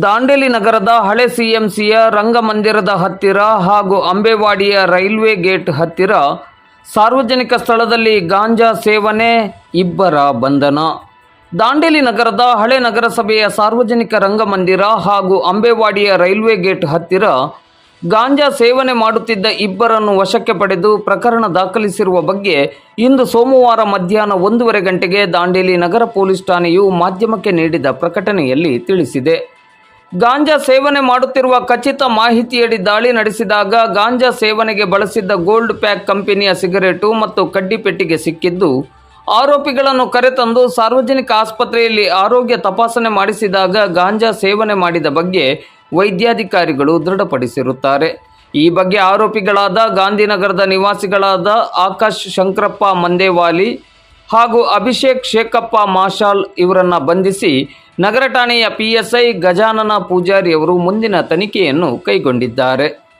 ದಾಂಡೇಲಿ ನಗರದ ಹಳೆ ಸಿಎಂಸಿಯ ರಂಗಮಂದಿರದ ಹತ್ತಿರ ಹಾಗೂ ಅಂಬೇವಾಡಿಯ ರೈಲ್ವೆ ಗೇಟ್ ಹತ್ತಿರ ಸಾರ್ವಜನಿಕ ಸ್ಥಳದಲ್ಲಿ ಗಾಂಜಾ ಸೇವನೆ, ಇಬ್ಬರ ಬಂಧನ. ದಾಂಡೇಲಿ ನಗರದ ಹಳೆ ನಗರಸಭೆಯ ಸಾರ್ವಜನಿಕ ರಂಗಮಂದಿರ ಹಾಗೂ ಅಂಬೇವಾಡಿಯ ರೈಲ್ವೆ ಗೇಟ್ ಹತ್ತಿರ ಗಾಂಜಾ ಸೇವನೆ ಮಾಡುತ್ತಿದ್ದ ಇಬ್ಬರನ್ನು ವಶಕ್ಕೆ ಪಡೆದು ಪ್ರಕರಣ ದಾಖಲಿಸಿರುವ ಬಗ್ಗೆ ಇಂದು ಸೋಮವಾರ ಮಧ್ಯಾಹ್ನ ಒಂದೂವರೆ ಗಂಟೆಗೆ ದಾಂಡೇಲಿ ನಗರ ಪೊಲೀಸ್ ಠಾಣೆಯು ಮಾಧ್ಯಮಕ್ಕೆ ನೀಡಿದ ಪ್ರಕಟಣೆಯಲ್ಲಿ ತಿಳಿಸಿದೆ. ಗಾಂಜಾ ಸೇವನೆ ಮಾಡುತ್ತಿರುವ ಖಚಿತ ಮಾಹಿತಿಯಡಿ ದಾಳಿ ನಡೆಸಿದಾಗ ಗಾಂಜಾ ಸೇವನೆಗೆ ಬಳಸಿದ್ದ ಗೋಲ್ಡ್ ಪ್ಯಾಕ್ ಕಂಪನಿಯ ಸಿಗರೇಟು ಮತ್ತು ಕಡ್ಡಿ ಪೆಟ್ಟಿಗೆ ಸಿಕ್ಕಿದ್ದು. ಆರೋಪಿಗಳನ್ನು ಕರೆತಂದು ಸಾರ್ವಜನಿಕ ಆಸ್ಪತ್ರೆಯಲ್ಲಿ ಆರೋಗ್ಯ ತಪಾಸಣೆ ಮಾಡಿಸಿದಾಗ ಗಾಂಜಾ ಸೇವನೆ ಮಾಡಿದ ಬಗ್ಗೆ ವೈದ್ಯಾಧಿಕಾರಿಗಳು ದೃಢಪಡಿಸಿರುತ್ತಾರೆ. ಈ ಬಗ್ಗೆ ಆರೋಪಿಗಳಾದ ಗಾಂಧಿನಗರದ ನಿವಾಸಿಗಳಾದ ಆಕಾಶ್ ಶಂಕರಪ್ಪ ಮಂದೇವಾಲಿ ಹಾಗೂ ಅಭಿಷೇಕ್ ಶೇಖಪ್ಪ ಮಾಶಾಲ್ ಇವರನ್ನು ಬಂಧಿಸಿ ನಗರ ಠಾಣೆಯ ಪಿಎಸ್ಐ ಗಜಾನನ ಪೂಜಾರಿಯವರು ಮುಂದಿನ ತನಿಖೆಯನ್ನು ಕೈಗೊಂಡಿದ್ದಾರೆ.